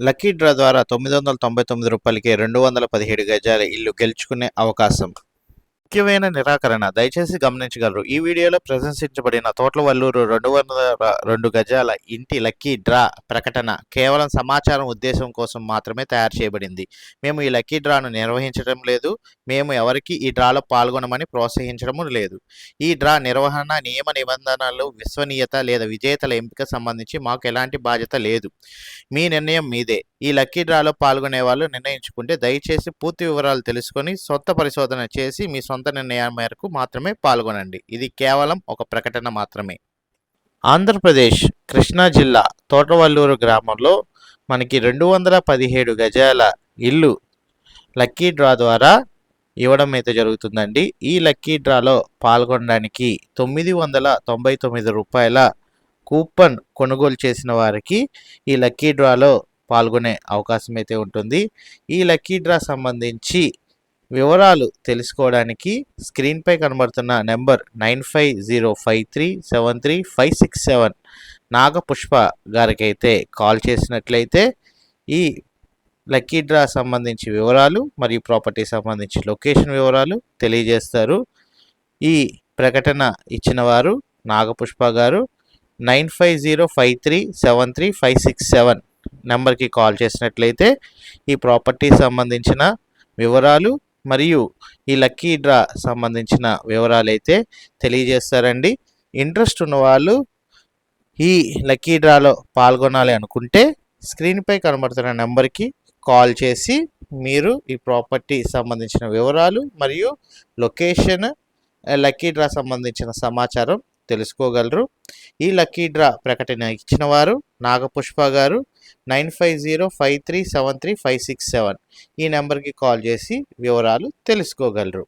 Lucky draw ద్వారా తొమ్మిది వందల తొంభై తొమ్మిది రూపాయలకి రెండు వందల పదిహేడు గజాల ఇల్లు గెలుచుకునే అవకాశం. ముఖ్యమైన నిరాకరణ. దయచేసి గమనించగలరు. ఈ వీడియోలో ప్రదర్శించబడిన తోటల వల్లూరు రెండు వందల రెండు గజాల ఇంటి లక్కీ డ్రా ప్రకటన కేవలం సమాచారం ఉద్దేశం కోసం మాత్రమే తయారు చేయబడింది. మేము ఈ లక్కీ డ్రాను నిర్వహించడం లేదు. మేము ఎవరికి ఈ డ్రాలో పాల్గొనమని ప్రోత్సహించడం లేదు. ఈ డ్రా నిర్వహణ నియమ నిబంధనలు విశ్వనీయత లేదా విజేతల ఎంపిక సంబంధించి మాకు ఎలాంటి బాధ్యత లేదు. మీ నిర్ణయం మీదే. ఈ లక్కీ డ్రాలో పాల్గొనే వాళ్ళు నిర్ణయించుకుంటే దయచేసి పూర్తి వివరాలు తెలుసుకొని సొంత పరిశోధన చేసి మీ సొంత నిర్ణయం మేరకు మాత్రమే పాల్గొనండి. ఇది కేవలం ఒక ప్రకటన మాత్రమే. ఆంధ్రప్రదేశ్ కృష్ణా జిల్లా తోటవల్లూరు గ్రామంలో మనకి రెండు వందల పదిహేడు గజాల ఇల్లు లక్కీ డ్రా ద్వారా ఇవ్వడం అయితే జరుగుతుందండి. ఈ లక్కీ డ్రాలో పాల్గొనడానికి తొమ్మిది వందల తొంభై తొమ్మిది రూపాయల కూపన్ కొనుగోలు చేసిన వారికి ఈ లక్కీ డ్రాలో పాల్గొనే అవకాశం అయితే ఉంటుంది. ఈ లక్కీ డ్రా సంబంధించి వివరాలు తెలుసుకోవడానికి స్క్రీన్పై కనబడుతున్న number nine five zero five three seven three five six seven Nagapushpa గారికి అయితే కాల్ చేసినట్లయితే ఈ లక్కీ డ్రా సంబంధించి వివరాలు మరియు ప్రాపర్టీ సంబంధించి లొకేషన్ వివరాలు తెలియజేస్తారు. ఈ ప్రకటన ఇచ్చిన వారు Nagapushpa garu nine five zero five three seven three five six seven నెంబర్కి కాల్ చేసినట్లయితే ఈ ప్రాపర్టీ సంబంధించిన వివరాలు మరియు ఈ లక్కీ డ్రా సంబంధించిన వివరాలు అయితే తెలియజేస్తారండి. ఇంట్రెస్ట్ ఉన్న వాళ్ళు ఈ లక్కీ డ్రాలో పాల్గొనాలి అనుకుంటే స్క్రీన్పై కనబడుతున్న నెంబర్కి కాల్ చేసి మీరు ఈ ప్రాపర్టీ సంబంధించిన వివరాలు మరియు లొకేషన్ లక్కీ డ్రా సంబంధించిన సమాచారం తెలుసుకోగలరు. ఈ లక్కీ డ్రా ప్రకటన ఇచ్చిన వారు Nagapushpa garu nine five zero five three seven three five six seven ఈ నెంబర్కి కాల్ చేసి వివరాలు తెలుసుకోగలరు.